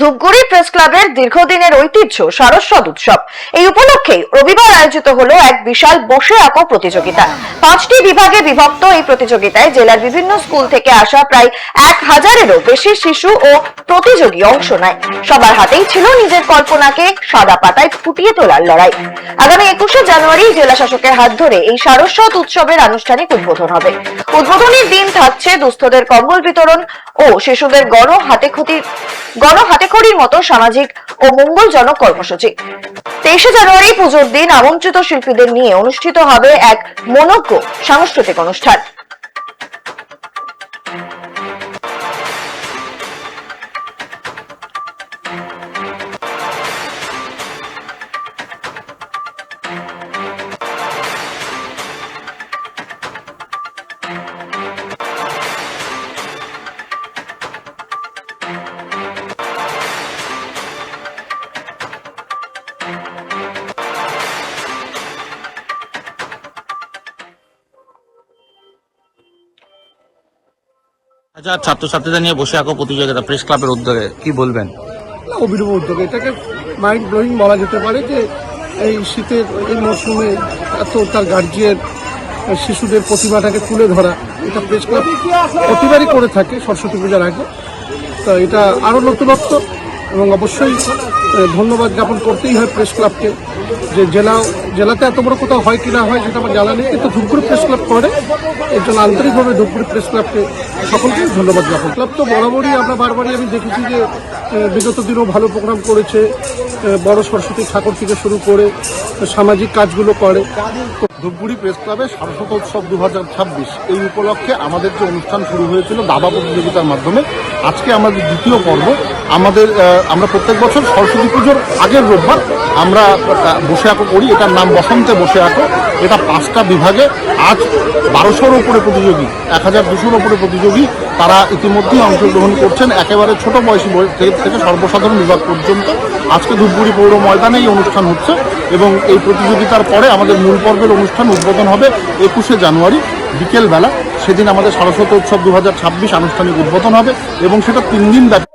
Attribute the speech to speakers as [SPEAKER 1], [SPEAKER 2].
[SPEAKER 1] Dhupguri press ক্লাবের দীর্ঘদিনের ঐতিহ্য সারস্বত উৎসব। এই উপলক্ষে রবিবার আয়োজিত হলো এক বিশাল বসে আঁকো প্রতিযোগিতা। পাঁচটি বিভাগে বিভক্ত এই প্রতিযোগিতায় জেলার বিভিন্ন স্কুল থেকে আসা প্রায় এক হাজারেরও বেশি শিশু ও প্রতিযোগী অংশ নেয়। সবার হাতেই ছিল নিজের কল্পনাকে সাদা পাতায় ফুটিয়ে তোলার লড়াই। আগামী একুশে জানুয়ারি জেলা শাসকের হাত ধরে এই সারস্বত উৎসবের আনুষ্ঠানিক উদ্বোধন হবে। উদ্বোধনের দিন থাকছে দুস্থদের কম্বল বিতরণ ও শিশুদের গণ হাতে ক্ষতি গণ হাতেখড়ির মতো সামাজিক ও মঙ্গলজনক কর্মসূচি। তেইশে জানুয়ারি পুজোর দিন আমন্ত্রিত শিল্পীদের নিয়ে অনুষ্ঠিত হবে এক মনজ্ঞ সাংস্কৃতিক অনুষ্ঠান।
[SPEAKER 2] হাজার ছাত্রছাত্রীদের নিয়ে বসে আঁকো প্রতিযোগিতা প্রেস ক্লাবের উদ্যোগে। কি বলবেন?
[SPEAKER 3] অভিনব উদ্যোগ। এটাকে মাইন্ড ব্লোয়িং বলা যেতে পারে যে এই শীতের, এই মরশুমে এত তার গার্জিয়ান শিশুদের প্রতিভাটাকে তুলে ধরা, এটা প্রেস ক্লাব প্রতিবারই করে থাকে সরস্বতী পূজার আগে। তো এটা আরও নতুনত্ব। এবং অবশ্যই ধন্যবাদ জ্ঞাপন করতেই হয় প্রেস ক্লাবকে যে জেলা, জেলাতে এত বড় কোথাও হয় কি না হয় সেটা আমার জানা নেই। কিন্তু ধূপগুড়ি প্রেস ক্লাব করে। এর জন্য আন্তরিকভাবে ধূপগুড়ি প্রেস ক্লাবকে সকলকে ধন্যবাদ জ্ঞাপন। ক্লাব তো বরাবরই আমরা বারবারই আমি দেখেছি যে বিগত দিনও ভালো প্রোগ্রাম করেছে। বড় সরস্বতী ঠাকুর থেকে শুরু করে সামাজিক কাজগুলো করে। ধূপগুড়ি প্রেস ক্লাবে সারস্বত উৎসব দু হাজার ছাব্বিশ এই উপলক্ষে আমাদের যে অনুষ্ঠান শুরু হয়েছিল দাবা প্রতিযোগিতার মাধ্যমে আজকে আমাদের দ্বিতীয় পর্ব। আমাদের আমরা প্রত্যেক বছর সরস্বতী পুজোর আগের রোববার আমরা বসে আঁকো করি। এটার নাম বসন্তে বসে আঁকো। এটা পাঁচটা বিভাগে। আজ বারোশোর উপরে প্রতিযোগী, এক হাজার দুশোর ওপরে প্রতিযোগী। তারা ইতিমধ্যেই অংশগ্রহণ করছেন একেবারে ছোট বয়সী থেকে সর্বসাধারণ বিভাগ পর্যন্ত। আজকে ধূপগুড়ি পৌর ময়দানে এই অনুষ্ঠান হচ্ছে এবং এই প্রতিযোগিতার পরে আমাদের মূল পর্বের অনুষ্ঠান উদ্বোধন হবে একুশে জানুয়ারি, বিকেলবেলা। সেদিন আমাদের সরস্বতী উৎসব দু হাজার ছাব্বিশ আনুষ্ঠানিক উদ্বোধন হবে এবং সেটা তিন দিন ব্যাপী